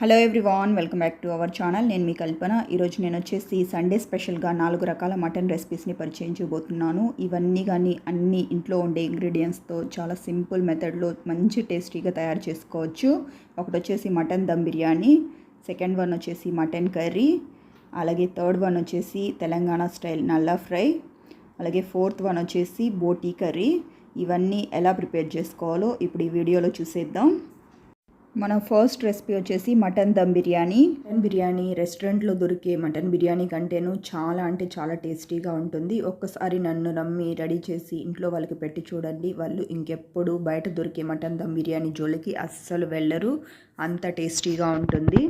Hello everyone welcome back to our channel నేను మీ కల్పన. ఈరోజు నేను వచ్చేసి సండే స్పెషల్గా నాలుగు రకాల మటన్ రెసిపీస్ని పరిచయం చేయబోతున్నాను. ఇవన్నీ కానీ అన్ని ఇంట్లో ఉండే ఇంగ్రీడియంట్స్తో చాలా సింపుల్ మెథడ్లో మంచి టేస్టీగా తయారు చేసుకోవచ్చు. ఒకటి వచ్చేసి mutton dum biryani second one వచ్చేసి మటన్ కర్రీ అలాగే థర్డ్ వన్ వచ్చేసి తెలంగాణ స్టైల్ నల్లా ఫ్రై అలాగే ఫోర్త్ వన్ వచ్చేసి బోటీ కర్రీ. ఇవన్నీ ఎలా ప్రిపేర్ చేసుకోవాలో ఇప్పుడు ఈ వీడియోలో చూసేద్దాం. మన ఫస్ట్ రెసిపీ వచ్చేసి మటన్ దమ్ బిర్యానీ. మటన్ బిర్యానీ రెస్టారెంట్లో దొరికే మటన్ బిర్యానీ కంటేను చాలా అంటే చాలా టేస్టీగా ఉంటుంది. ఒక్కసారి నన్ను నమ్మి రెడీ చేసి ఇంట్లో వాళ్ళకి పెట్టి చూడండి. వాళ్ళు ఇంకెప్పుడు బయట దొరికే మటన్ దమ్ బిర్యానీ జోలికి అస్సలు వెళ్ళరు. అంత టేస్టీగా ఉంటుంది.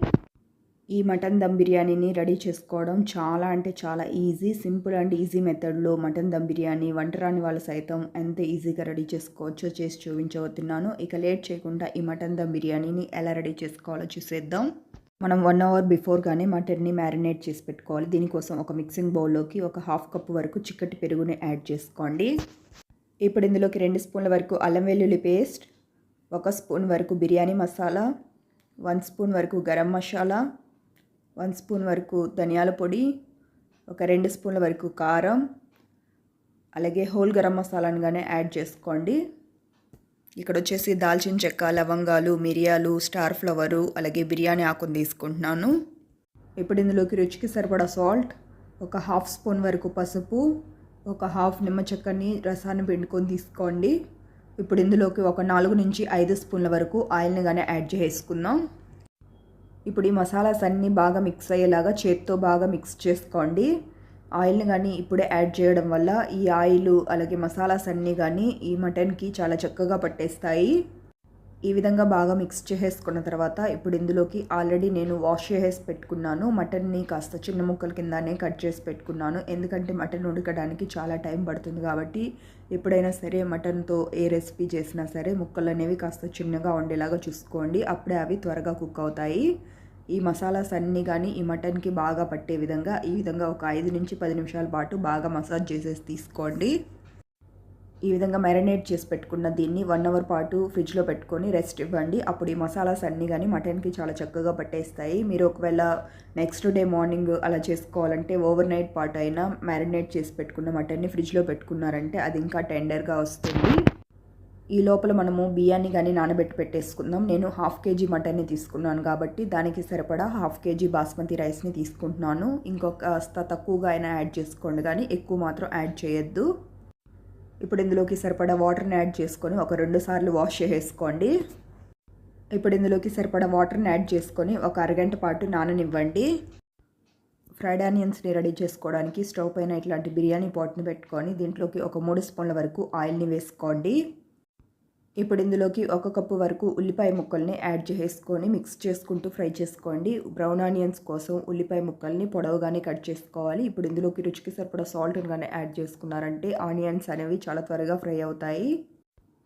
ఈ మటన్ దమ్ బిర్యానీని రెడీ చేసుకోవడం చాలా అంటే చాలా ఈజీ సింపుల్ అండ్ ఈజీ మెథడ్లో మటన్ దమ్ బిర్యానీ వంట రాని వాళ్ళు సైతం ఎంత ఈజీగా రెడీ చేసుకోవచ్చో చేసి చూపించబోతున్నాను ఇక లేట్ చేయకుండా ఈ మటన్ దమ్ బిర్యానీని ఎలా రెడీ చేసుకోవాలో చూసేద్దాం. మనం వన్ అవర్ బిఫోర్గానే మటన్ని మ్యారినేట్ చేసి పెట్టుకోవాలి. దీనికోసం ఒక మిక్సింగ్ బౌల్లోకి ఒక హాఫ్ కప్ వరకు చిక్కటి పెరుగుని యాడ్ చేసుకోండి. ఇప్పుడు ఇందులోకి రెండు స్పూన్ల వరకు అల్లం వెల్లుల్లి పేస్ట్ ఒక స్పూన్ వరకు బిర్యానీ మసాలా వన్ స్పూన్ వరకు గరం మసాలా వన్ స్పూన్ వరకు ధనియాల పొడి ఒక రెండు స్పూన్ల వరకు కారం అలాగే హోల్ గరం మసాలాను కానీ యాడ్ చేసుకోండి. ఇక్కడ వచ్చేసి దాల్చిన చెక్క లవంగాలు మిరియాలు స్టార్ ఫ్లవరు అలాగే బిర్యానీ ఆకుని తీసుకుంటున్నాను. ఇప్పుడు ఇందులోకి రుచికి సరిపడా సాల్ట్ ఒక హాఫ్ స్పూన్ వరకు పసుపు ఒక హాఫ్ నిమ్మ చెక్కని రసాన్ని పిండుకొని తీసుకోండి. ఇప్పుడు ఇందులోకి ఒక నాలుగు నుంచి ఐదు స్పూన్ల వరకు ఆయిల్ని కానీ యాడ్ చేసుకుందాం. ఇప్పుడు ఈ మసాలాస్ అన్నీ బాగా మిక్స్ అయ్యేలాగా చేత్తో బాగా మిక్స్ చేసుకోండి. ఆయిల్ని కానీ ఇప్పుడే యాడ్ చేయడం వల్ల ఈ ఆయిల్ అలాగే మసాలాస్ అన్నీ కానీ ఈ మటన్కి చాలా చక్కగా పట్టేస్తాయి. ఈ విధంగా బాగా మిక్స్ చేసేసుకున్న తర్వాత ఇప్పుడు ఇందులోకి ఆల్రెడీ నేను వాష్ చేసేసి పెట్టుకున్నాను. మటన్ని కాస్త చిన్న ముక్కల కిందనే కట్ చేసి పెట్టుకున్నాను. ఎందుకంటే మటన్ ఉడకడానికి చాలా టైం పడుతుంది కాబట్టి ఎప్పుడైనా సరే మటన్తో ఏ రెసిపీ చేసినా సరే ముక్కలు అనేవి కాస్త చిన్నగా ఉండేలాగా చూసుకోండి. అప్పుడే అవి త్వరగా కుక్ అవుతాయి. ఈ మసాలాస్ అన్నీ కానీ ఈ మటన్కి బాగా పట్టే విధంగా ఈ విధంగా ఒక ఐదు నుంచి పది నిమిషాల పాటు బాగా మసాజ్ చేసేసి తీసుకోండి. ఈ విధంగా మ్యారినేట్ చేసి పెట్టుకున్న దీన్ని వన్ అవర్ పాటు ఫ్రిడ్జ్లో పెట్టుకొని రెస్ట్ ఇవ్వండి. అప్పుడు ఈ మసాలాస్ అన్నీ కానీ మటన్కి చాలా చక్కగా పట్టేస్తాయి. మీరు ఒకవేళ నెక్స్ట్ డే మార్నింగ్ అలా చేసుకోవాలంటే ఓవర్ నైట్ పాటు అయినా మ్యారినేట్ చేసి పెట్టుకున్న మటన్ని ఫ్రిడ్జ్లో పెట్టుకున్నారంటే అది ఇంకా టెండర్గా వస్తుంది. ఈ లోపల మనము బియ్యాన్ని కానీ నానబెట్టి పెట్టేసుకుందాం. నేను హాఫ్ కేజీ మటన్ని తీసుకున్నాను కాబట్టి దానికి సరిపడా హాఫ్ కేజీ బాస్మతి రైస్ని తీసుకుంటున్నాను. ఇంకొక తక్కువగా అయినా యాడ్ చేసుకోండి కానీ ఎక్కువ మాత్రం యాడ్ చేయొద్దు. ఇప్పుడు ఇందులోకి సరిపడా వాటర్ని యాడ్ చేసుకొని ఒక రెండు సార్లు వాష్ చేసేసుకోండి. ఇప్పుడు ఇందులోకి సరిపడా వాటర్ని యాడ్ చేసుకొని ఒక అరగంట పాటు నాననివ్వండి. ఫ్రైడ్ ఆనియన్స్ని రెడీ చేసుకోవడానికి స్టవ్ పైన ఇట్లాంటి బిర్యానీ పాట్ని పెట్టుకొని దీంట్లోకి ఒక మూడు స్పూన్ల వరకు ఆయిల్ని వేసుకోండి. ఇప్పుడు ఇందులోకి ఒక కప్పు వరకు ఉల్లిపాయ ముక్కల్ని యాడ్ చేసుకొని మిక్స్ చేసుకుంటూ ఫ్రై చేసుకోండి. బ్రౌన్ ఆనియన్స్ కోసం ఉల్లిపాయ ముక్కల్ని పొడవుగానే కట్ చేసుకోవాలి. ఇప్పుడు ఇందులోకి రుచికి సరిపడా సాల్ట్ కానీ యాడ్ చేసుకున్నారంటే ఆనియన్స్ అనేవి చాలా త్వరగా ఫ్రై అవుతాయి.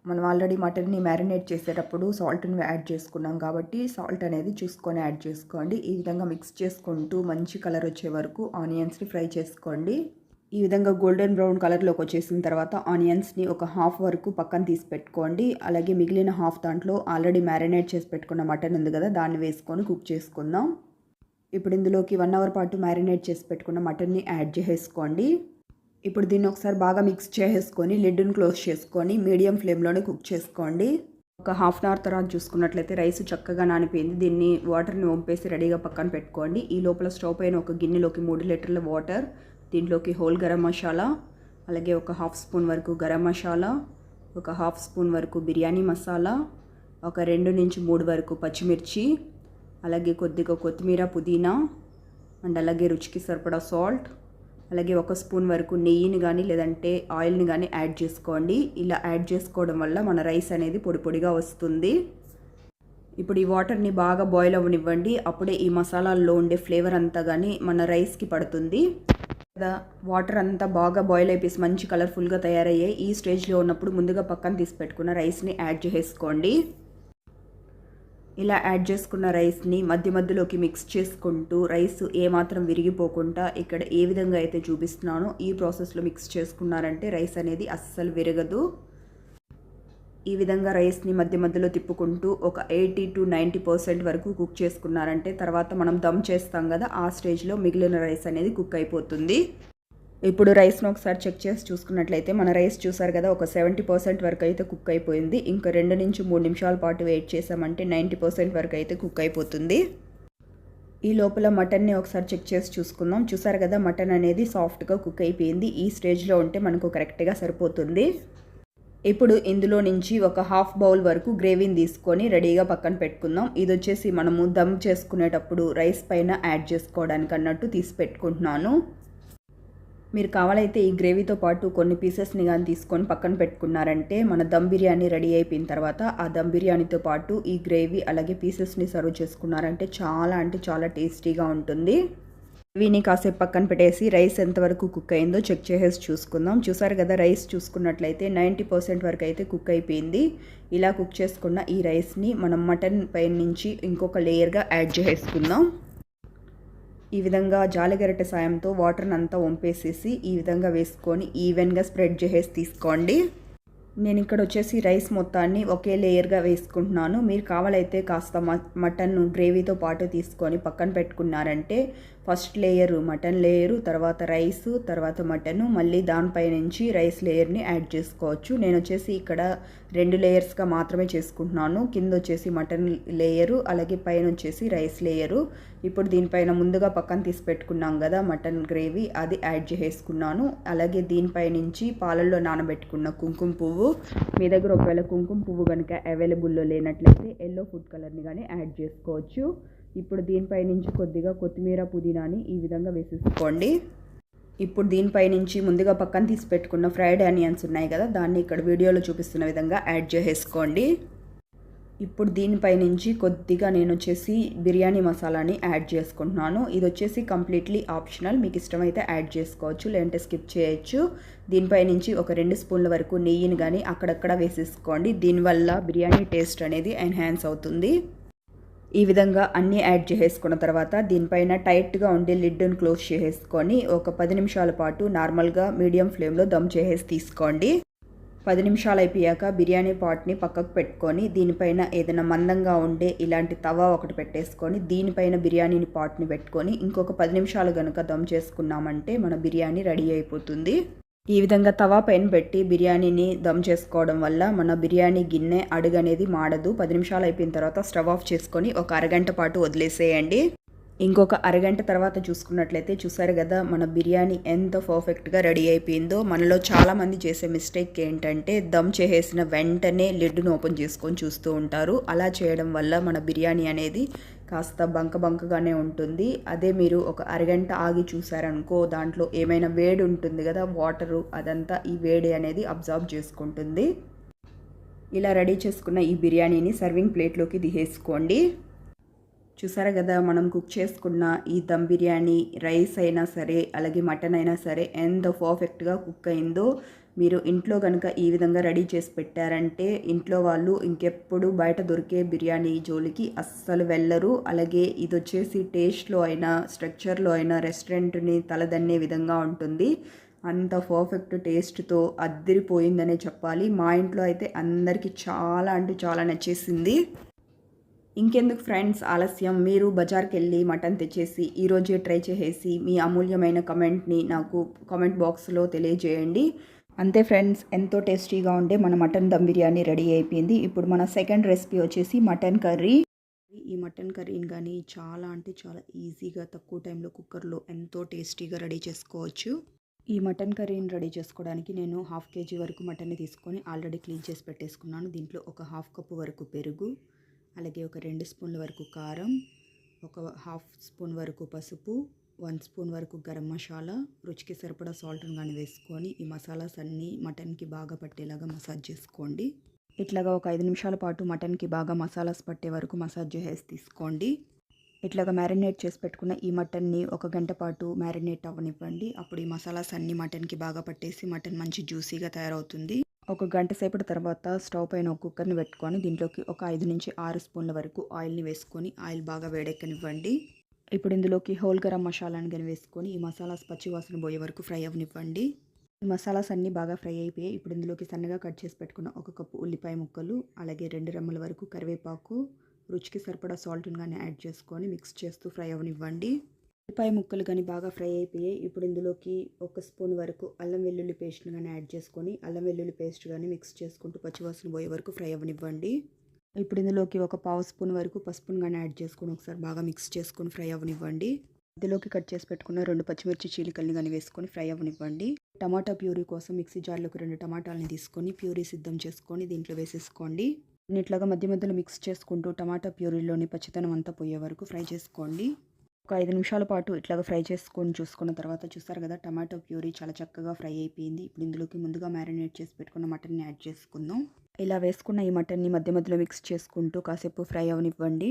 మనం ఆల్రెడీ మటన్ని మ్యారినేట్ చేసేటప్పుడు సాల్ట్ని యాడ్ చేసుకున్నాం కాబట్టి సాల్ట్ అనేది చూసుకొని యాడ్ చేసుకోండి. ఈ విధంగా మిక్స్ చేసుకుంటూ మంచి కలర్ వచ్చే వరకు ఆనియన్స్ని ఫ్రై చేసుకోండి. ఈ విధంగా గోల్డెన్ బ్రౌన్ కలర్లోకి వచ్చేసిన తర్వాత ఆనియన్స్ని ఒక హాఫ్ వరకు పక్కన తీసి పెట్టుకోండి. అలాగే మిగిలిన హాఫ్ దాంట్లో ఆల్రెడీ మ్యారినేట్ చేసి పెట్టుకున్న మటన్ ఉంది కదా దాన్ని వేసుకొని కుక్ చేసుకుందాం. ఇప్పుడు ఇందులోకి వన్ అవర్ పాటు మ్యారినేట్ చేసి పెట్టుకున్న మటన్ని యాడ్ చేసుకోండి ఇప్పుడు దీన్ని ఒకసారి బాగా మిక్స్ చేసేసుకొని లిడ్డును క్లోజ్ చేసుకొని మీడియం ఫ్లేమ్లోనే కుక్ చేసుకోండి. ఒక హాఫ్ అన్ అవర్ తర్వాత చూసుకున్నట్లయితే రైస్ చక్కగా నానిపోయింది. దీన్ని వాటర్ని వంపేసి రెడీగా పక్కన పెట్టుకోండి. ఈ లోపల స్టవ్ పైన ఒక గిన్నెలోకి మూడు లీటర్ల వాటర్ దీంట్లోకి హోల్ గరం మసాలా అలాగే ఒక హాఫ్ స్పూన్ వరకు గరం మసాలా ఒక హాఫ్ స్పూన్ వరకు బిర్యానీ మసాలా ఒక రెండు నుంచి మూడు వరకు పచ్చిమిర్చి అలాగే కొద్దిగా కొత్తిమీర పుదీనా అండ్ అలాగే రుచికి సరిపడా సాల్ట్ అలాగే ఒక స్పూన్ వరకు నెయ్యిని కానీ లేదంటే ఆయిల్ని కానీ యాడ్ చేసుకోండి. ఇలా యాడ్ చేసుకోవడం వల్ల మన రైస్ అనేది పొడి పొడిగా వస్తుంది. ఇప్పుడు ఈ వాటర్ని బాగా బాయిల్ అవ్వనివ్వండి. అప్పుడే ఈ మసాలాల్లో ఉండే ఫ్లేవర్ అంతా కానీ మన రైస్కి పడుతుంది. వాటర్ అంతా బాగా బాయిల్ అయిపోయి మంచి కలర్ఫుల్గా తయారయ్యాయి ఈ స్టేజ్లో ఉన్నప్పుడు ముందుగా పక్కన తీసి పెట్టుకున్న రైస్ని యాడ్ చేసుకోండి ఇలా యాడ్ చేసుకున్న రైస్ని మధ్య మధ్యలోకి మిక్స్ చేసుకుంటూ రైస్ ఏమాత్రం విరిగిపోకుండా ఇక్కడ ఏ విధంగా అయితే చూపిస్తున్నానో ఈ ప్రాసెస్లో మిక్స్ చేసుకున్నారంటే రైస్ అనేది అస్సలు విరగదు. ఈ విధంగా రైస్ని మధ్య మధ్యలో తిప్పుకుంటూ ఒక ఎయిటీ టు నైంటీ పర్సెంట్ వరకు కుక్ చేసుకున్నారంటే తర్వాత మనం దమ్ చేస్తాం కదా ఆ స్టేజ్లో మిగిలిన రైస్ అనేది కుక్ అయిపోతుంది. ఇప్పుడు రైస్ను ఒకసారి చెక్ చేసి చూసుకున్నట్లయితే మన రైస్ చూసారు కదా ఒక సెవెంటీ పర్సెంట్ వరకు అయితే కుక్ అయిపోయింది. ఇంకా రెండు నుంచి మూడు నిమిషాల పాటు వెయిట్ చేసామంటే నైంటీ పర్సెంట్ వరకు అయితే కుక్ అయిపోతుంది. ఈ లోపల మటన్ని ఒకసారి చెక్ చేసి చూసుకుందాం. చూసారు కదా మటన్ అనేది సాఫ్ట్గా కుక్ అయిపోయింది. ఈ స్టేజ్లో ఉంటే మనకు కరెక్ట్గా సరిపోతుంది. ఇప్పుడు ఇందులో నుంచి ఒక హాఫ్ బౌల్ వరకు గ్రేవీని తీసుకొని రెడీగా పక్కన పెట్టుకుందాం. ఇది వచ్చేసి మనము దమ్ చేసుకునేటప్పుడు రైస్ పైన యాడ్ చేసుకోవడానికి అన్నట్టు తీసి పెట్టుకుంటున్నాను. మీరు కావాలైతే ఈ గ్రేవీతో పాటు కొన్ని పీసెస్ని కానీ తీసుకొని పక్కన పెట్టుకున్నారంటే మన దమ్ బిర్యానీ రెడీ అయిపోయిన తర్వాత ఆ దమ్ బిర్యానీతో పాటు ఈ గ్రేవీ అలాగే పీసెస్ని సర్వ్ చేసుకున్నారంటే చాలా అంటే చాలా టేస్టీగా ఉంటుంది. గ్రేవీని కాసేపు పక్కన పెట్టేసి రైస్ ఎంతవరకు కుక్ అయిందో చెక్ చేసేసి చూసుకుందాం. చూసారు కదా రైస్ చూసుకున్నట్లయితే నైంటీ పర్సెంట్ వరకు అయితే కుక్ అయిపోయింది. ఇలా కుక్ చేసుకున్న ఈ రైస్ని మనం మటన్ పైన నుంచి ఇంకొక లేయర్గా యాడ్ చేసుకుందాం ఈ విధంగా జాలిగరిటె సాయంతో వాటర్ని అంతా వంపేసేసి ఈ విధంగా వేసుకొని ఈవెన్గా స్ప్రెడ్ చేసేసి తీసుకోండి. నేను ఇక్కడ వచ్చేసి రైస్ మొత్తాన్ని ఒకే లేయర్గా వేసుకుంటున్నాను. మీరు కావాలైతే కాస్త మటన్ గ్రేవీతో పాటు తీసుకొని పక్కన పెట్టుకున్నారంటే ఫస్ట్ లేయరు మటన్ లేయరు తర్వాత రైస్ తర్వాత మటను మళ్ళీ దానిపై నుంచి రైస్ లేయర్ని యాడ్ చేసుకోవచ్చు. నేను వచ్చేసి ఇక్కడ రెండు లేయర్స్గా మాత్రమే చేసుకుంటున్నాను. కింద వచ్చేసి మటన్ లేయరు అలాగే పైన వచ్చేసి రైస్ లేయరు. ఇప్పుడు దీనిపైన ముందుగా పక్కన తీసి పెట్టుకున్నాం కదా మటన్ గ్రేవీ అది యాడ్ చేసుకున్నాను అలాగే దీనిపై నుంచి పాలల్లో నానబెట్టుకున్న కుంకుమ పువ్వు మీ దగ్గర ఒకవేళ కుంకుమ పువ్వు కనుక అవైలబుల్లో లేనట్లయితే ఎల్లో ఫుడ్ కలర్ని కానీ యాడ్ చేసుకోవచ్చు. ఇప్పుడు దీనిపై నుంచి కొద్దిగా కొత్తిమీర పుదీనాని ఈ విధంగా వేసేసుకోండి. ఇప్పుడు దీనిపై నుంచి ముందుగా పక్కన తీసి పెట్టుకున్న ఫ్రైడ్ ఆనియన్స్ ఉన్నాయి కదా దాన్ని ఇక్కడ వీడియోలో చూపిస్తున్న విధంగా యాడ్ చేసేసుకోండి. ఇప్పుడు దీనిపై నుంచి కొద్దిగా నేను వచ్చేసి బిర్యానీ మసాలాని యాడ్ చేసుకుంటున్నాను. ఇది వచ్చేసి కంప్లీట్లీ ఆప్షనల్ మీకు ఇష్టమైతే యాడ్ చేసుకోవచ్చు లేదంటే స్కిప్ చేయొచ్చు. దీనిపై నుంచి ఒక రెండు స్పూన్ల వరకు నెయ్యిని కానీ అక్కడక్కడ వేసేసుకోండి. దీనివల్ల బిర్యానీ టేస్ట్ అనేది ఎన్హాన్స్ అవుతుంది. ఈ విధంగా అన్నీ యాడ్ చేసేసుకున్న తర్వాత దీనిపైన టైట్గా ఉండే లిడ్ను క్లోజ్ చేసేసుకొని ఒక పది నిమిషాల పాటు నార్మల్గా మీడియం ఫ్లేమ్లో దమ్ చేసేసి తీసుకోండి. పది నిమిషాలు అయిపోయాక బిర్యానీ పాట్ని పక్కకు పెట్టుకొని దీనిపైన ఏదైనా మందంగా ఉండే ఇలాంటి తవా ఒకటి పెట్టేసుకొని దీనిపైన బిర్యానీని పాట్ని పెట్టుకొని ఇంకొక పది నిమిషాలు కనుక దమ్ చేసుకున్నామంటే మన బిర్యానీ రెడీ అయిపోతుంది. ఈ విధంగా తవా పైన పెట్టి బిర్యానీని దమ్ చేసుకోవడం వల్ల మన బిర్యానీ గిన్నె అడుగు అనేది మాడదు. పది నిమిషాలు అయిపోయిన తర్వాత స్టవ్ ఆఫ్ చేసుకొని ఒక అరగంట పాటు వదిలేసేయండి. ఇంకొక అరగంట తర్వాత చూసుకున్నట్లయితే చూసారు కదా మన బిర్యానీ ఎంత పర్ఫెక్ట్గా రెడీ అయిపోయిందో. మనలో చాలామంది చేసే మిస్టేక్ ఏంటంటే దమ్ చేసేసిన వెంటనే లిడ్ను ఓపెన్ చేసుకొని చూస్తూ ఉంటారు. అలా చేయడం వల్ల మన బిర్యానీ అనేది కాస్త బంక బంకగానే ఉంటుంది. అదే మీరు ఒక అరగంట ఆగి చూసారనుకో దాంట్లో ఏమైనా వేడి ఉంటుంది కదా వాటరు అదంతా ఈ వేడి అనేది అబ్జర్వ్ చేసుకుంటుంది. ఇలా రెడీ చేసుకున్న ఈ బిర్యానీని సర్వింగ్ ప్లేట్లోకి దిగేసుకోండి చూసారా కదా మనం కుక్ చేసుకున్న ఈ దమ్ బిర్యానీ రైస్ అయినా సరే అలాగే మటన్ అయినా సరే ఎంత పర్ఫెక్ట్గా కుక్ అయిందో మీరు ఇంట్లో కనుక ఈ విధంగా రెడీ చేసి పెట్టారంటే ఇంట్లో వాళ్ళు ఇంకెప్పుడు బయట దొరికే బిర్యానీ జోలికి అస్సలు వెళ్ళరు. అలాగే ఇది వచ్చేసి టేస్ట్లో అయినా స్ట్రక్చర్లో అయినా రెస్టారెంట్ని తలదన్నే విధంగా ఉంటుంది. అంత పర్ఫెక్ట్ టేస్ట్తో అద్దరిపోయిందనే చెప్పాలి. మా ఇంట్లో అయితే అందరికీ చాలా అంటే చాలా నచ్చేసింది. ఇంకెందుకు ఫ్రెండ్స్ ఆలస్యం? మీరు బజార్కి వెళ్ళి మటన్ తెచ్చేసి ఈరోజే ట్రై చేసేసి మీ అమూల్యమైన కమెంట్ని నాకు కామెంట్ బాక్స్లో తెలియజేయండి. అంతే ఫ్రెండ్స్ ఎంతో టేస్టీగా ఉండే మన మటన్ దమ్ బిర్యానీ రెడీ అయిపోయింది. ఇప్పుడు మన సెకండ్ రెసిపీ వచ్చేసి మటన్ కర్రీ. ఈ మటన్ కర్రీని కానీ చాలా అంటే చాలా ఈజీగా తక్కువ టైంలో కుక్కర్లో ఎంతో టేస్టీగా రెడీ చేసుకోవచ్చు. ఈ మటన్ కర్రీని రెడీ చేసుకోవడానికి నేను హాఫ్ కేజీ వరకు మటన్ని తీసుకొని ఆల్రెడీ క్లీన్ చేసి పెట్టేసుకున్నాను. దీంట్లో ఒక హాఫ్ కప్పు వరకు పెరుగు. అలాగే ఒక రెండు స్పూన్ల వరకు కారం ఒక హాఫ్ స్పూన్ వరకు పసుపు వన్ స్పూన్ వరకు గరం మసాలా రుచికి సరిపడా సాల్ట్ని కానీ వేసుకొని ఈ మసాలాస్ అన్నీ మటన్కి బాగా పట్టేలాగా మసాజ్ చేసుకోండి. ఇట్లాగా ఒక ఐదు నిమిషాల పాటు మటన్కి బాగా మసాలాస్ పట్టే వరకు మసాజ్ చేసి తీసుకోండి. ఇట్లాగా మ్యారినేట్ చేసి పెట్టుకున్న ఈ మటన్ని ఒక గంట పాటు మ్యారినేట్ అవ్వనివ్వండి. అప్పుడు ఈ మసాలాస్ అన్నీ మటన్కి బాగా పట్టేసి మటన్ మంచి జ్యూసీగా తయారవుతుంది. ఒక గంట సేపటి తర్వాత స్టవ్ పైన ఒక కుక్కర్ని పెట్టుకొని దీంట్లోకి ఒక ఐదు నుంచి ఆరు స్పూన్ల వరకు ఆయిల్ని వేసుకొని ఆయిల్ బాగా వేడెక్కనివ్వండి. ఇప్పుడు ఇందులోకి హోల్ గరం మసాలాని కానీ వేసుకొని ఈ మసాలాస్ పచ్చివాసన పోయే వరకు ఫ్రై అవ్వనివ్వండి. ఈ మసాలాస్ అన్నీ బాగా ఫ్రై అయిపోయాయి. ఇప్పుడు ఇందులోకి సన్నగా కట్ చేసి పెట్టుకున్న ఒక కప్పు ఉల్లిపాయ ముక్కలు అలాగే రెండు రెమ్మల వరకు కరివేపాకు రుచికి సరిపడా సాల్ట్ని కానీ యాడ్ చేసుకొని మిక్స్ చేస్తూ ఫ్రై అవనివ్వండి ఉల్లిపాయ ముక్కలు కానీ బాగా ఫ్రై అయిపోయాయి. ఇప్పుడు ఇందులోకి ఒక స్పూన్ వరకు అల్లం వెల్లుల్లి పేస్ట్ని కానీ యాడ్ చేసుకొని అల్లం వెల్లుల్లి పేస్ట్ కానీ మిక్స్ చేసుకుంటూ పచ్చివాసన పోయే వరకు ఫ్రై అవ్వనివ్వండి. ఇప్పుడు ఇందులోకి ఒక పావు స్పూన్ వరకు పసుపును కానీ యాడ్ చేసుకొని ఒకసారి బాగా మిక్స్ చేసుకొని ఫ్రై అవ్వనివ్వండి. ఇందులోకి కట్ చేసి పెట్టుకున్న రెండు పచ్చిమిర్చి చీలికల్ని కానీ వేసుకొని ఫ్రై అవ్వనివ్వండి. టమాటా ప్యూరీ కోసం మిక్సీ జార్లోకి రెండు టమాటాలని తీసుకొని ప్యూరీ సిద్ధం చేసుకొని దీంట్లో వేసేసుకోండి. ఇట్లాగా మధ్య మధ్యలో మిక్స్ చేసుకుంటూ టమాటా ప్యూరీలోని పచ్చితనం అంతా పోయే వరకు ఫ్రై చేసుకోండి. ఒక ఐదు నిమిషాల పాటు ఇట్లాగ ఫ్రై చేసుకొని చూసుకున్న తర్వాత చూస్తారు కదా టమాటో ప్యూరీ చాలా చక్కగా ఫ్రై అయిపోయింది. ఇప్పుడు ఇందులోకి ముందుగా మ్యారినేట్ చేసి పెట్టుకున్న మటన్ని యాడ్ చేసుకుందాం. ఇలా వేసుకున్న ఈ మటన్ని మధ్య మధ్యలో మిక్స్ చేసుకుంటూ కాసేపు ఫ్రై అవనివ్వండి.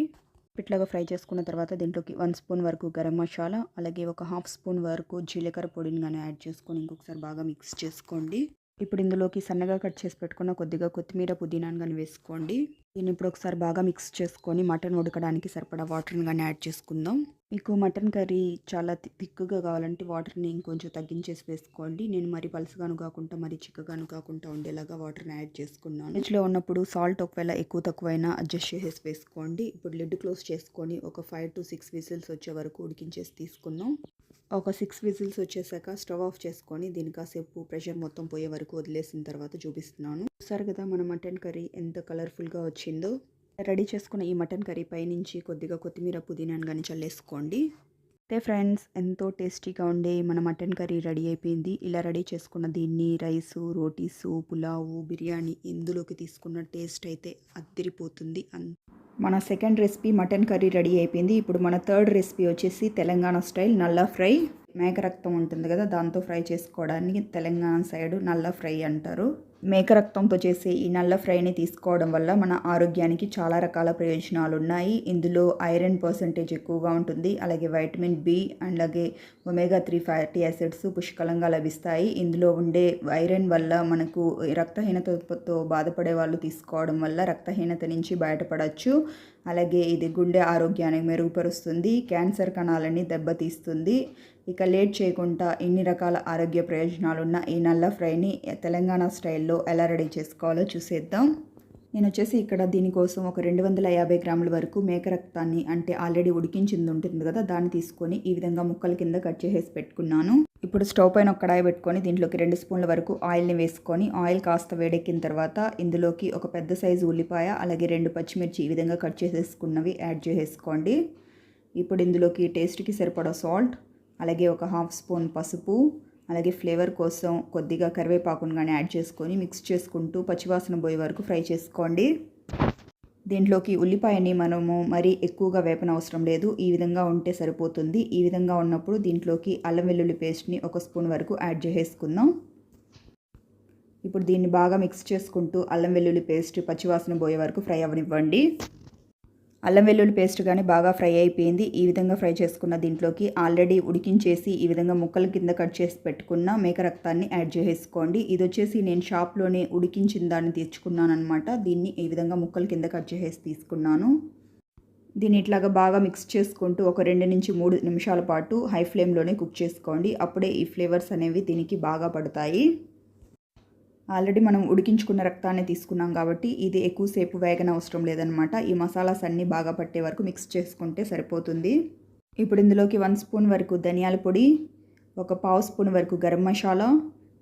ఇట్లాగా ఫ్రై చేసుకున్న తర్వాత దీంట్లోకి వన్ స్పూన్ వరకు గరం మసాలా అలాగే ఒక హాఫ్ స్పూన్ వరకు జీలకర్ర పొడిని కానీ యాడ్ చేసుకొని ఇంకొకసారి బాగా మిక్స్ చేసుకోండి. ఇప్పుడు ఇందులోకి సన్నగా కట్ చేసి పెట్టుకున్న కొద్దిగా కొత్తిమీర పుదీనాను కానీ వేసుకోండి. దీన్ని ఇప్పుడు ఒకసారి బాగా మిక్స్ చేసుకొని మటన్ ఉడకడానికి సరిపడా వాటర్ని కానీ యాడ్ చేసుకుందాం. మీకు మటన్ కర్రీ చాలా థిక్గా కావాలంటే వాటర్ని ఇంకొంచెం తగ్గించేసి వేసుకోండి. నేను మరి పలుసుగాను కాకుండా మరి చిక్కగాను కాకుండా ఉండేలాగా వాటర్ని యాడ్ చేసుకున్నాను. ఫ్రిడ్జ్లో ఉన్నప్పుడు సాల్ట్ ఒకవేళ ఎక్కువ తక్కువైనా అడ్జస్ట్ చేసేసి వేసుకోండి. ఇప్పుడు లిడ్ క్లోజ్ చేసుకొని ఒక ఫైవ్ టు సిక్స్ విజిల్స్ వచ్చే వరకు ఉడికించేసి తీసుకుందాం. ఒక సిక్స్ విజిల్స్ వచ్చేసాక స్టవ్ ఆఫ్ చేసుకొని దీని కాసేపు ప్రెషర్ మొత్తం పోయే వరకు వదిలేసిన తర్వాత చూపిస్తున్నాను. చూసారు కదా మన మటన్ కర్రీ ఎంత కలర్ఫుల్గా వచ్చిందో. రెడీ చేసుకున్న ఈ మటన్ కర్రీ పైనుంచి కొద్దిగా కొత్తిమీర పుదీనాను కానీ చల్లేసుకోండి. అయితే ఫ్రెండ్స్ ఎంతో టేస్టీగా ఉండే మన మటన్ కర్రీ రెడీ అయిపోయింది. ఇలా రెడీ చేసుకున్న దీన్ని రైసు రోటీసు పులావు బిర్యానీ ఇందులోకి తీసుకున్న టేస్ట్ అయితే అద్దరిపోతుంది అన్ మన second recipe mutton curry ready అయిపోయింది. ఇప్పుడు మన థర్డ్ రెసిపీ వచ్చేసి తెలంగాణ స్టైల్ నల్ల ఫ్రై. మేక రక్తం ఉంటుంది కదా దాంతో ఫ్రై చేసుకోవడానికి తెలంగాణ సైడ్ నల్ల ఫ్రై అంటారు. మేక రక్తంతో చేసే ఈ నల్ల ఫ్రైని తీసుకోవడం వల్ల మన ఆరోగ్యానికి చాలా రకాల ప్రయోజనాలు ఉన్నాయి ఇందులో ఐరన్ పర్సంటేజ్ ఎక్కువగా ఉంటుంది. అలాగే వైటమిన్ బి అలాగే ఒమేగా త్రీ ఫ్యాటీ యాసిడ్స్ పుష్కలంగా లభిస్తాయి. ఇందులో ఉండే ఐరన్ వల్ల మనకు రక్తహీనతతో బాధపడే వాళ్ళు తీసుకోవడం వల్ల రక్తహీనత నుంచి బయటపడవచ్చు అలాగే ఇది గుండె ఆరోగ్యాన్ని మెరుగుపరుస్తుంది క్యాన్సర్ కణాలని దెబ్బతీస్తుంది. ఇక లేట్ చేయకుండా ఇన్ని రకాల ఆరోగ్య ప్రయోజనాలున్న ఈ నల్ల ఫ్రైని తెలంగాణ స్టైల్లో ఎలా రెడీ చేసుకోవాలో చూసేద్దాం. నేను వచ్చేసి ఇక్కడ దీనికోసం ఒక రెండు వందల యాభై గ్రాముల వరకు మేక రక్తాన్ని అంటే ఆల్రెడీ ఉడికించింది ఉంటుంది కదా దాన్ని తీసుకొని ఈ విధంగా ముక్కల కింద కట్ చేసేసి పెట్టుకున్నాను. ఇప్పుడు స్టవ్ పైన ఒక కడాయి పెట్టుకొని దీంట్లోకి రెండు స్పూన్ల వరకు ఆయిల్ని వేసుకొని ఆయిల్ కాస్త వేడెక్కిన తర్వాత ఇందులోకి ఒక పెద్ద సైజు ఉల్లిపాయ అలాగే రెండు పచ్చిమిర్చి ఈ విధంగా కట్ చేసేసుకున్నవి యాడ్ చేసేసుకోండి. ఇప్పుడు ఇందులోకి టేస్ట్కి సరిపడా సాల్ట్ అలాగే ఒక హాఫ్ స్పూన్ పసుపు అలాగే ఫ్లేవర్ కోసం కొద్దిగా కరివేపాకును కానీ యాడ్ చేసుకొని మిక్స్ చేసుకుంటూ పచ్చివాసన పోయే వరకు ఫ్రై చేసుకోండి. దీంట్లోకి ఉల్లిపాయని మనము మరీ ఎక్కువగా వేపన అవసరం లేదు. ఈ విధంగా ఉంటే సరిపోతుంది. ఈ విధంగా ఉన్నప్పుడు దీంట్లోకి అల్లం వెల్లుల్లి పేస్ట్ని ఒక స్పూన్ వరకు యాడ్ చేసేసుకుందాం. ఇప్పుడు దీన్ని బాగా మిక్స్ చేసుకుంటూ అల్లం వెల్లుల్లి పేస్ట్ పచ్చివాసన పోయే వరకు ఫ్రై అవనివ్వండి. అల్లం వెల్లుల్లి పేస్ట్ కానీ బాగా ఫ్రై అయిపోయింది. ఈ విధంగా ఫ్రై చేసుకున్న దీంట్లోకి ఆల్రెడీ ఉడికించేసి ఈ విధంగా ముక్కల కింద కట్ చేసి పెట్టుకున్న మేక రక్తాన్ని యాడ్ చేసేసుకోండి. ఇది వచ్చేసి నేను షాప్లోనే ఉడికించిన దాన్ని తెచ్చుకున్నాను అనమాట దీన్ని ఈ విధంగా ముక్కల కింద కట్ చేసేసి తీసుకున్నాను. దీన్ని ఇట్లాగా బాగా మిక్స్ చేసుకుంటూ ఒక రెండు నుంచి మూడు నిమిషాల పాటు హై ఫ్లేమ్లోనే కుక్ చేసుకోండి. అప్పుడే ఈ ఫ్లేవర్స్ అనేవి దీనికి బాగా పడతాయి. ఆల్రెడీ మనం ఉడికించుకున్న రక్తాన్ని తీసుకున్నాం కాబట్టి ఇది ఎక్కువసేపు వేగన అవసరం లేదనమాట ఈ మసాలాస్ అన్నీ బాగా పట్టే వరకు మిక్స్ చేసుకుంటే సరిపోతుంది. ఇప్పుడు ఇందులోకి వన్ స్పూన్ వరకు ధనియాల పొడి ఒక పావు స్పూన్ వరకు గరం మసాలా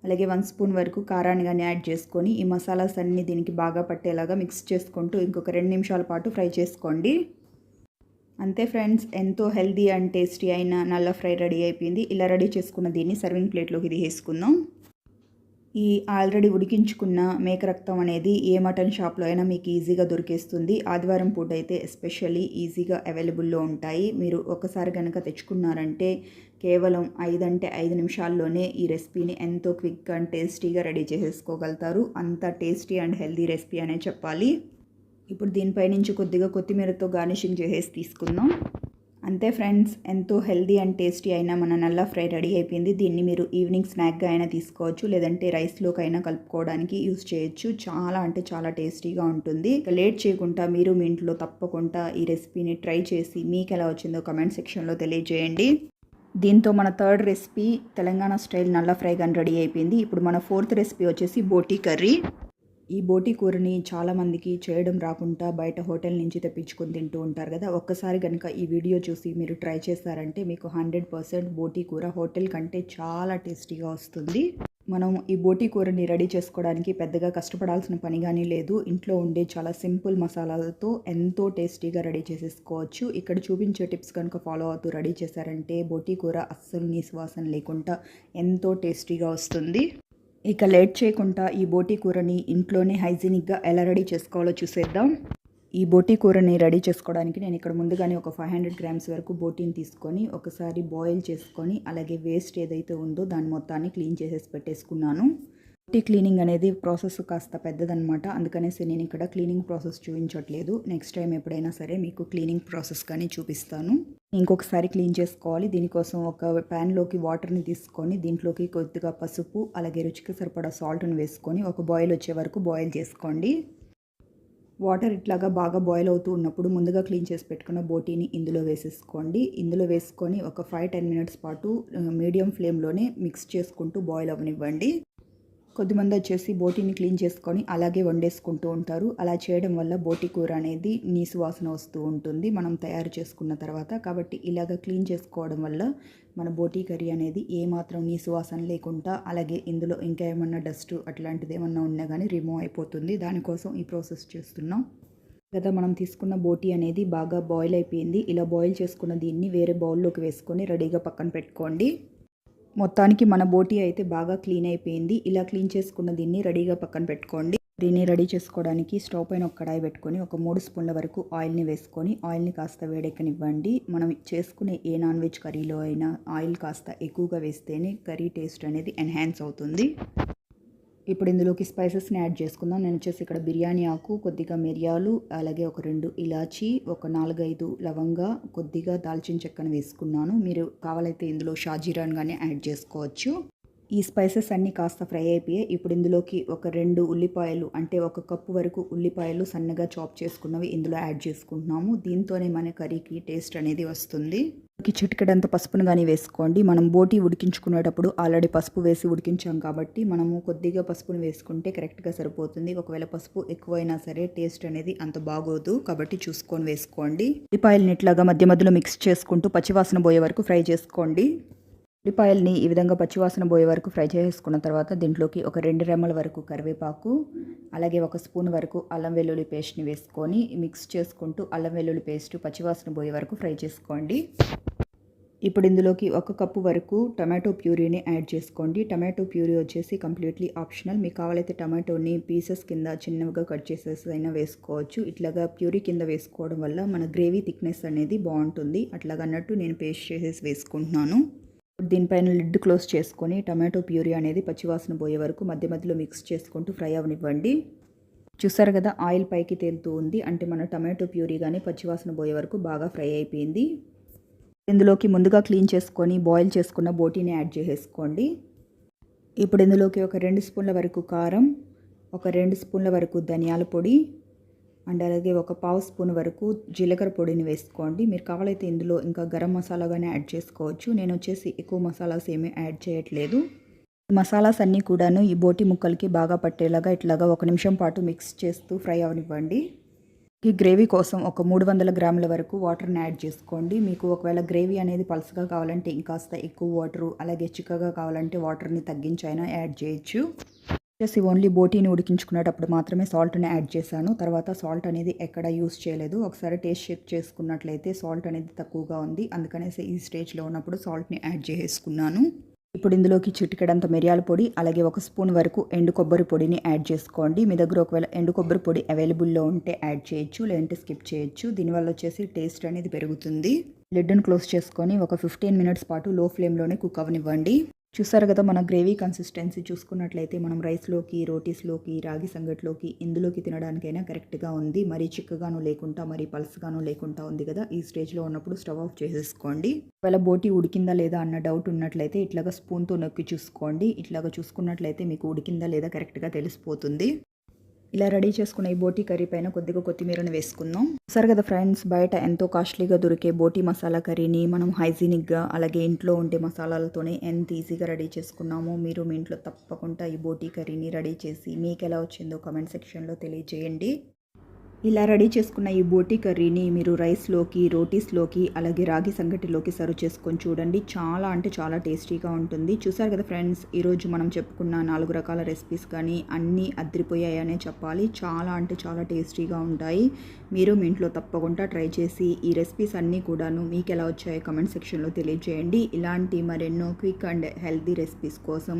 అలాగే వన్ స్పూన్ వరకు కారాన్ని కానీ యాడ్ చేసుకొని ఈ మసాలాస్ అన్నీ దీనికి బాగా పట్టేలాగా మిక్స్ చేసుకుంటూ ఇంకొక రెండు నిమిషాల పాటు ఫ్రై చేసుకోండి. అంతే ఫ్రెండ్స్ ఎంతో హెల్దీ అండ్ టేస్టీ అయిన నల్ల ఫ్రై రెడీ అయిపోయింది. ఇలా రెడీ చేసుకున్న దీన్ని సర్వింగ్ ప్లేట్లోకి ఇది వేసుకుందాం ఈ ఆల్రెడీ ఉడికించుకున్న మేక రక్తం అనేది ఏ మటన్ షాప్లో అయినా మీకు ఈజీగా దొరికేస్తుంది. ఆదివారం పూట అయితే ఎస్పెషల్లీ ఈజీగా అవైలబుల్లో ఉంటాయి. మీరు ఒకసారి కనుక తెచ్చుకున్నారంటే కేవలం ఐదు అంటే ఐదు నిమిషాల్లోనే ఈ రెసిపీని ఎంతో క్విక్ అండ్ టేస్టీగా రెడీ చేసేసుకోగలుగుతారు. అంత టేస్టీ అండ్ హెల్దీ రెసిపీ అనే చెప్పాలి. ఇప్పుడు దీనిపై నుంచి కొద్దిగా కొత్తిమీరతో గార్నిషింగ్ చేసేసి తీసుకుందాం. అంతే ఫ్రెండ్స్ ఎంతో హెల్దీ అండ్ టేస్టీ అయినా మన నల్ల ఫ్రై రెడీ అయిపోయింది. దీన్ని మీరు ఈవినింగ్ స్నాక్గా అయినా తీసుకోవచ్చు లేదంటే రైస్లోకైనా కలుపుకోవడానికి యూస్ చేయొచ్చు. చాలా అంటే చాలా టేస్టీగా ఉంటుంది. లేట్ చేయకుండా మీరు మీ ఇంట్లో తప్పకుండా ఈ రెసిపీని ట్రై చేసి మీకు ఎలా వచ్చిందో కమెంట్ సెక్షన్లో తెలియజేయండి. దీంతో మన థర్డ్ రెసిపీ తెలంగాణ స్టైల్ నల్ల ఫ్రై కానీ రెడీ అయిపోయింది. ఇప్పుడు మన ఫోర్త్ రెసిపీ వచ్చేసి బోటీ కర్రీ. ఈ బోటీ కూరని చాలామందికి చేయడం రాకుండా బయట హోటల్ నుంచి తెప్పించుకొని తింటూ ఉంటారు కదా. ఒక్కసారి కనుక ఈ వీడియో చూసి మీరు ట్రై చేస్తారంటే మీకు హండ్రెడ్ పర్సెంట్ బోటీ కూర హోటల్ కంటే చాలా టేస్టీగా వస్తుంది. మనం ఈ బోటీ కూరని రెడీ చేసుకోవడానికి పెద్దగా కష్టపడాల్సిన పని కానీ లేదు. ఇంట్లో ఉండే చాలా సింపుల్ మసాలాలతో ఎంతో టేస్టీగా రెడీ చేసేసుకోవచ్చు. ఇక్కడ చూపించే టిప్స్ కనుక ఫాలో అవుతూ రెడీ చేశారంటే బోటీ కూర అస్సలు నీ సువాసన లేకుండా ఎంతో టేస్టీగా వస్తుంది. ఇక లేట్ చేయకుండా ఈ బోటీ కూరని ఇంట్లోనే హైజీనిక్గా ఎలా రెడీ చేసుకోవాలో చూసేద్దాం. ఈ బోటీ కూరని రెడీ చేసుకోవడానికి నేను ఇక్కడ ముందుగానే ఒక ఫైవ్ హండ్రెడ్ గ్రామ్స్ వరకు బోటీని తీసుకొని ఒకసారి బాయిల్ చేసుకొని అలాగే వేస్ట్ ఏదైతే ఉందో దాని మొత్తాన్ని క్లీన్ చేసేసి పెట్టేసుకున్నాను. బోటీ క్లీనింగ్ అనేది ప్రాసెస్ కాస్త పెద్దదనమాట అందుకనేసి నేను ఇక్కడ క్లీనింగ్ ప్రాసెస్ చూపించట్లేదు. నెక్స్ట్ టైం ఎప్పుడైనా సరే మీకు క్లీనింగ్ ప్రాసెస్ కానీ చూపిస్తాను. ఇంకొకసారి క్లీన్ చేసుకోవాలి. దీనికోసం ఒక ప్యాన్లోకి వాటర్ని తీసుకొని దీంట్లోకి కొద్దిగా పసుపు అలాగే రుచికి సరిపడా సాల్ట్ని వేసుకొని ఒక బాయిల్ వచ్చే వరకు బాయిల్ చేసుకోండి. వాటర్ ఇట్లాగా బాగా బాయిల్ అవుతూ ఉన్నప్పుడు ముందుగా క్లీన్ చేసి పెట్టుకున్న బోటీని ఇందులో వేసేసుకోండి. ఇందులో వేసుకొని ఒక ఫైవ్ టెన్ మినిట్స్ పాటు మీడియం ఫ్లేమ్లోనే మిక్స్ చేసుకుంటూ బాయిల్ అవ్వనివ్వండి. కొద్దిమంది వచ్చేసి బోటీని క్లీన్ చేసుకొని అలాగే వండేసుకుంటూ ఉంటారు. అలా చేయడం వల్ల బోటి కూర అనేది నీసు వాసన వస్తూ ఉంటుంది. మనం తయారు చేసుకున్న తర్వాత కాబట్టి ఇలాగ క్లీన్ చేసుకోవడం వల్ల మన బోటీ కర్రీ అనేది ఏమాత్రం నీసు వాసన లేకుండా అలాగే ఇందులో ఇంకా ఏమన్నా డస్ట్ అట్లాంటిది ఏమన్నా ఉన్నా కానీ రిమూవ్ అయిపోతుంది. దానికోసం ఈ ప్రాసెస్ చేస్తున్నాం. కదా మనం తీసుకున్న బోటీ అనేది బాగా బాయిల్ అయిపోయింది. ఇలా బాయిల్ చేసుకున్న దీన్ని వేరే బౌల్లోకి వేసుకొని రెడీగా పక్కన పెట్టుకోండి. మొత్తానికి మన బోటీ అయితే బాగా క్లీన్ అయిపోయింది. ఇలా క్లీన్ చేసుకున్న దీన్ని రెడీగా పక్కన పెట్టుకోండి. దీన్ని రెడీ చేసుకోవడానికి స్టవ్ పైన ఒక కడాయి పెట్టుకొని ఒక మూడు స్పూన్ల వరకు ఆయిల్ని వేసుకొని ఆయిల్ని కాస్త వేడెక్కనివ్వండి. మనం చేసుకునే ఏ నాన్ వెజ్ కర్రీలో అయినా ఆయిల్ కాస్త ఎక్కువగా వేస్తేనే కర్రీ టేస్ట్ అనేది ఎన్హాన్స్ అవుతుంది. ఇప్పుడు ఇందులోకి స్పైసెస్ని యాడ్ చేసుకుందాం. నేను వచ్చేసి ఇక్కడ బిర్యానీ ఆకు కొద్దిగా మిరియాలు అలాగే ఒక రెండు ఇలాచి ఒక నాలుగైదు లవంగా కొద్దిగా దాల్చిన చెక్కను వేసుకున్నాను. మీరు కావాలైతే ఇందులో షాజీరాన్ కానీ యాడ్ చేసుకోవచ్చు. ఈ స్పైసెస్ అన్నీ కాస్త ఫ్రై అయిపోయాయి. ఇప్పుడు ఇందులోకి ఒక రెండు ఉల్లిపాయలు అంటే ఒక కప్పు వరకు ఉల్లిపాయలు సన్నగా చాప్ చేసుకున్నవి ఇందులో యాడ్ చేసుకుంటున్నాము. దీంతోనే మన కర్రీకి టేస్ట్ అనేది వస్తుంది. చిటికెడంత పసుపును కానీ వేసుకోండి. మనం బోటీ ఉడికించుకునేటప్పుడు ఆల్రెడీ పసుపు వేసి ఉడికించాం కాబట్టి మనము కొద్దిగా పసుపును వేసుకుంటే కరెక్ట్గా సరిపోతుంది. ఒకవేళ పసుపు ఎక్కువైనా సరే టేస్ట్ అనేది అంత బాగోదు. కాబట్టి చూసుకొని వేసుకోండి. ఉల్లిపాయలని ఇట్లాగా మధ్య మధ్యలో మిక్స్ చేసుకుంటూ పచ్చివాసన పోయే వరకు ఫ్రై చేసుకోండి. ఉల్లిపాయల్ని ఈ విధంగా పచ్చివాసన పోయే వరకు ఫ్రై చేసుకున్న తర్వాత దీంట్లోకి ఒక రెండు రెమ్మల వరకు కరివేపాకు అలాగే ఒక స్పూన్ వరకు అల్లం వెల్లుల్లి పేస్ట్ని వేసుకొని మిక్స్ చేసుకుంటూ అల్లం వెల్లుల్లి పేస్ట్ పచ్చివాసన పోయే వరకు ఫ్రై చేసుకోండి. ఇప్పుడు ఇందులోకి ఒక కప్పు వరకు టమాటో ప్యూరీని యాడ్ చేసుకోండి. టమాటో ప్యూరీ వచ్చేసి కంప్లీట్లీ ఆప్షనల్. మీకు కావాలైతే టమాటోని పీసెస్ కింద చిన్నగా కట్ చేసేసి అయినా వేసుకోవచ్చు. ఇట్లాగా ప్యూరీ కింద వేసుకోవడం వల్ల మన గ్రేవీ థిక్నెస్ అనేది బాగుంటుంది. అట్లాగన్నట్టు నేను పేస్ట్ చేసేసి వేసుకుంటున్నాను. దీనిపైన లిడ్ క్లోజ్ చేసుకొని టమాటో ప్యూరీ అనేది పచ్చివాసన పోయే వరకు మధ్య మధ్యలో మిక్స్ చేసుకుంటూ ఫ్రై అవనివ్వండి. చూసారు కదా ఆయిల్ పైకి తేలుతూ ఉంది. అంటే మన టమాటో ప్యూరీ కానీ పచ్చివాసన పోయే వరకు బాగా ఫ్రై అయిపోయింది. ఇందులోకి ముందుగా క్లీన్ చేసుకొని బాయిల్ చేసుకున్న బోటీని యాడ్ చేసేసుకోండి. ఇప్పుడు ఇందులోకి ఒక రెండు స్పూన్ల వరకు కారం ఒక రెండు స్పూన్ల వరకు ధనియాల పొడి అండ్ అలాగే ఒక పావు స్పూన్ వరకు జీలకర్ర పొడిని వేసుకోండి. మీరు కావాలైతే ఇందులో ఇంకా గరం మసాలా కానీ యాడ్ చేసుకోవచ్చు. నేను వచ్చేసి ఎక్కువ మసాలాస్ ఏమీ యాడ్ చేయట్లేదు. మసాలాస్ అన్నీ కూడాను ఈ బోటి ముక్కలకి బాగా పట్టేలాగా ఇట్లాగా ఒక నిమిషం పాటు మిక్స్ చేస్తూ ఫ్రై అవనివ్వండి. ఈ గ్రేవీ కోసం ఒక మూడు వందల గ్రాముల వరకు వాటర్ని యాడ్ చేసుకోండి. మీకు ఒకవేళ గ్రేవీ అనేది పలుసగా కావాలంటే ఇంకాస్త ఎక్కువ వాటరు అలాగే చిక్కగా కావాలంటే వాటర్ని తగ్గించైనా యాడ్ చేయొచ్చు. వచ్చేసి ఓన్లీ బోటీని ఉడికించుకునేటప్పుడు మాత్రమే సాల్ట్ని యాడ్ చేశాను. తర్వాత సాల్ట్ అనేది ఎక్కడ యూస్ చేయలేదు. ఒకసారి టేస్ట్ చెక్ చేసుకున్నట్లయితే సాల్ట్ అనేది తక్కువగా ఉంది. అందుకనేసి ఈ స్టేజ్లో ఉన్నప్పుడు సాల్ట్ని యాడ్ చేసుకున్నాను ఇప్పుడు ఇందులోకి చిటికెడంత మిరియాల పొడి అలాగే ఒక స్పూన్ వరకు ఎండు కొబ్బరి పొడిని యాడ్ చేసుకోండి. మీ దగ్గర ఒకవేళ ఎండు కొబ్బరి పొడి అవైలబుల్లో ఉంటే యాడ్ చేయొచ్చు లేదంటే స్కిప్ చేయొచ్చు. దీనివల్ల వచ్చేసి టేస్ట్ అనేది పెరుగుతుంది. లిడ్ని క్లోజ్ చేసుకొని ఒక ఫిఫ్టీన్ మినిట్స్ పాటు లో ఫ్లేమ్లోనే కుక్ అవనివ్వండి చూసారు కదా మన గ్రేవీ కన్సిస్టెన్సీ చూసుకున్నట్లయితే మనం రైస్లోకి రోటీస్లోకి రాగి సంగట్లోకి ఇందులోకి తినడానికైనా కరెక్ట్గా ఉంది. మరీ చిక్కగాను లేకుండా మరీ పల్స్గాను లేకుండా ఉంది కదా. ఈ స్టేజ్లో ఉన్నప్పుడు స్టవ్ ఆఫ్ చేసేసుకోండి. ఒకవేళ బోటి ఉడికిందా లేదా అన్న డౌట్ ఉన్నట్లయితే ఇట్లాగా స్పూన్తో నొక్కి చూసుకోండి. ఇట్లాగా చూసుకున్నట్లయితే మీకు ఉడికిందా లేదా కరెక్ట్గా తెలిసిపోతుంది. ఇలా రెడీ చేసుకున్న ఈ బోటీ కర్రీ పైన కొద్దిగా కొత్తిమీరను వేసుకుందాం. సరే కదా ఫ్రెండ్స్ బయట ఎంతో కాస్ట్లీగా దొరికే బోటీ మసాలా కర్రీని మనం హైజీనిక్గా అలాగే ఇంట్లో ఉండే మసాలాలతోనే ఎంత ఈజీగా రెడీ చేసుకున్నామో మీరు మీ ఇంట్లో తప్పకుండా ఈ బోటీ కర్రీని రెడీ చేసి మీకు ఎలా వచ్చిందో కమెంట్ సెక్షన్లో తెలియజేయండి. ఇలా రెడీ చేసుకున్న ఈ బోటీ కర్రీని మీరు రైస్లోకి రోటీస్లోకి అలాగే రాగి సంగటిలోకి సర్వ్ చేసుకొని చూడండి. చాలా అంటే చాలా టేస్టీగా ఉంటుంది. చూసారు కదా ఫ్రెండ్స్ ఈరోజు మనం చెప్పుకున్న నాలుగు రకాల రెసిపీస్ కానీ అన్నీ అదిరిపోయాయనే చెప్పాలి. చాలా అంటే చాలా టేస్టీగా ఉంటాయి. మీరు మీ ఇంట్లో తప్పకుండా ట్రై చేసి ఈ రెసిపీస్ అన్నీ కూడాను మీకు ఎలా వచ్చాయో కమెంట్ సెక్షన్లో తెలియజేయండి. ఇలాంటి మరెన్నో క్విక్ అండ్ హెల్తీ రెసిపీస్ కోసం